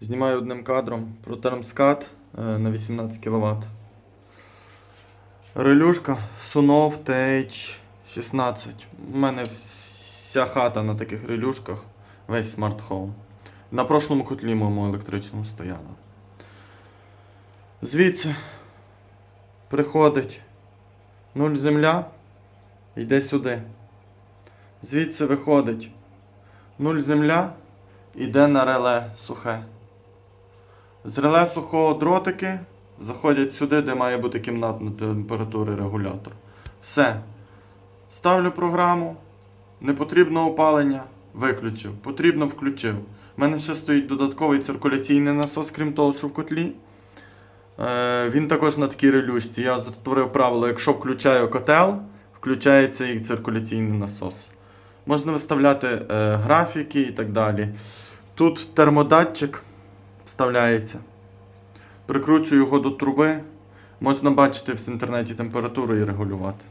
Знімаю одним кадром про термскат е, на 18 кВт. Релюшка Sunov TH16. У мене вся хата на таких релюшках, весь смарт хоум. На прошлому котлі моєму електричному стояла. Звідси приходить нуль земля, йде сюди. Звідси виходить нуль земля, йде на реле сухе. З реле сухого дротики заходять сюди, де має бути кімнатна температура регулятор. Все. Ставлю програму. Не потрібно опалення. Виключив. Потрібно включив. У мене ще стоїть додатковий циркуляційний насос, крім того, що в котлі. Е, він також на такій релюшці. Я затворив правило, якщо включаю котел, включається і циркуляційний насос. Можна виставляти е, графіки і так далі. Тут термодатчик вставляється. Прикручую його до труби. Можна бачити в інтернеті температуру і регулювати.